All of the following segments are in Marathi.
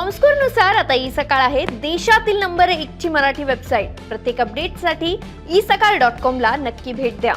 कॉमस्कोरनुसार आता ई सकाळ आहे. देशातील नंबर एकची मराठी वेबसाईट प्रत्येक अपडेटसाठी ई सकाळ डॉट कॉमला नक्की भेट द्या.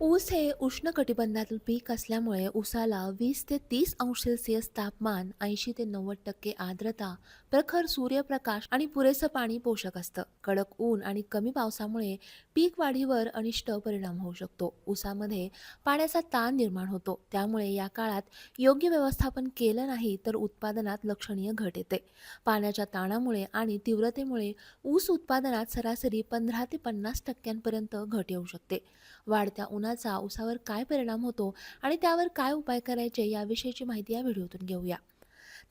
ऊस हे उष्णकटिबंधातील पीक असल्यामुळे ऊसाला वीस ते तीस अंश सेल्सिअस तापमान ऐंशी ते नव्वद टक्के आर्द्रता प्रखर सूर्यप्रकाश आणि पुरेसं पाणी पोषक असतं. कडक ऊन आणि कमी पावसामुळे पीक वाढीवर अनिष्ट परिणाम होऊ शकतो. ऊसामध्ये पाण्याचा ताण निर्माण होतो. त्यामुळे या काळात योग्य व्यवस्थापन केलं नाही तर उत्पादनात लक्षणीय घट येते. पाण्याच्या ताणामुळे आणि तीव्रतेमुळे ऊस उत्पादनात सरासरी पंधरा ते पन्नास टक्क्यांपर्यंत घट येऊ शकते. वाढत्या उन्हाचा ऊसावर काय परिणाम होतो आणि त्यावर काय उपाय करायचे याविषयीची माहिती या व्हिडिओतून घेऊया.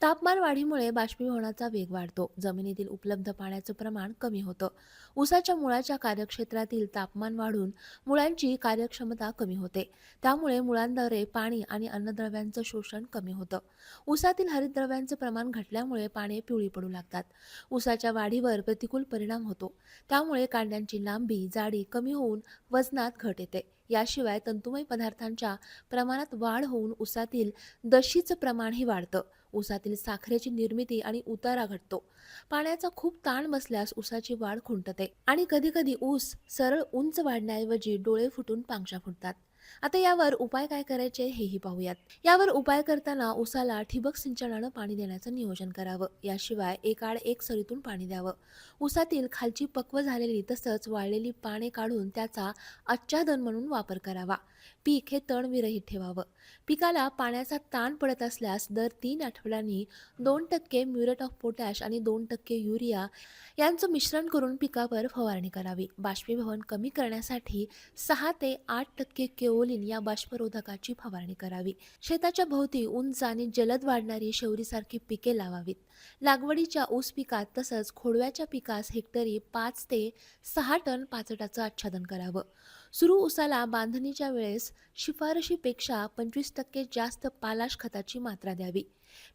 तापमान वाढीमुळे बाष्पीभवनाचा वेग वाढतो. जमिनीतील उपलब्ध पाण्याचं प्रमाण कमी होतं. ऊसाच्या मुळाच्या कार्यक्षेत्रातील तापमान वाढून मुळांची कार्यक्षमता कमी होते. त्यामुळे मुळांद्वारे पाणी आणि अन्नद्रव्यांचं शोषण कमी होतं. ऊसातील हरितद्रव्यांचं प्रमाण घटल्यामुळे पाने पिवळी पडू लागतात. ऊसाच्या वाढीवर प्रतिकूल परिणाम होतो. त्यामुळे कांड्यांची लांबी जाडी कमी होऊन वजनात घट येते. याशिवाय तंतुमय पदार्थांच्या प्रमाणात वाढ होऊन ऊसातील दशीचं प्रमाणही वाढतं. ऊसातील साखरेची निर्मिती आणि उतारा घटतो. पाण्याचा खूप ताण बसल्यास ऊसाची वाढ खुंटते आणि कधीकधी ऊस सरळ उंच वाढण्याऐवजी डोळे फुटून पांगशा फुटतात. आता यावर उपाय काय करायचे हेही पाहूयात. यावर उपाय करताना उसाला ठिबक सिंचनानं पाणी देण्याचं नियोजन करावं. याशिवाय एक आड एक सरीतून पाणी द्यावं. ऊसातील खालची पक्व झालेली तसंच वाळलेली पाने काढून त्याचा आच्छादन म्हणून वापर करावा. पीक हे तणविरहित ठेवावं. पिकाला पाण्याचा ताण पडत असल्यास दर तीन सापळ्यांनी दोन टक्के म्युरेट ऑफ पोटॅश आणि दोन टक्के युरिया यांचं मिश्रण करून पिकावर फवारणी करावी. बाष्पीभवन कमी करण्यासाठी सहा ते आठ टक्के केओलिन या बाष्परोधकाची फवारणी करावी. शेताच्या भोवती उंच आणि जलद वाढणारी शेवरीसारखी पिके लावावीत. लागवडीच्या ऊस पिकात तसंच खोडव्याच्या पिकास हेक्टरी पाच ते सहा टन पाचटाचं आच्छादन करावं. सुरू उसाला बांधणीच्या वेळेस शिफारशीपेक्षा पंचवीस टक्के जास्त पालाश खताची मात्रा द्यावी.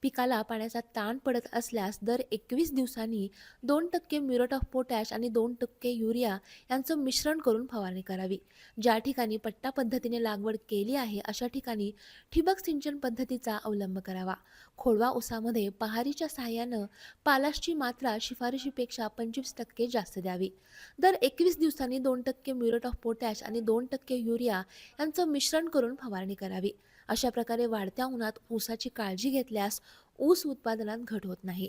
पिकाला पाण्याचा ताण पडत असल्यास दर एकवीस दिवसांनी दोन टक्के म्युरेट ऑफ पोटॅश आणि दोन टक्के युरिया यांचं मिश्रण करून फवारणी करावी. ज्या ठिकाणी पट्टा पद्धतीने लागवड केली आहे अशा ठिकाणी ठिबक सिंचन पद्धतीचा अवलंब करावा. खोडवा उसामध्ये पहारीच्या सहाय्यानं पालाशची मात्रा शिफारशीपेक्षा पंचवीस टक्के जास्त द्यावी. दर एकवीस दिवसांनी दोन टक्के म्युरेट ऑफ पोटॅश आणि दोन टक्के युरिया यांचं मिश्रण करून फवारणी करावी. अशा प्रकारे वाढत्या उन्हात ऊसाची काळजी घेतल्यास ऊस उत्पादनात घट होत नाही.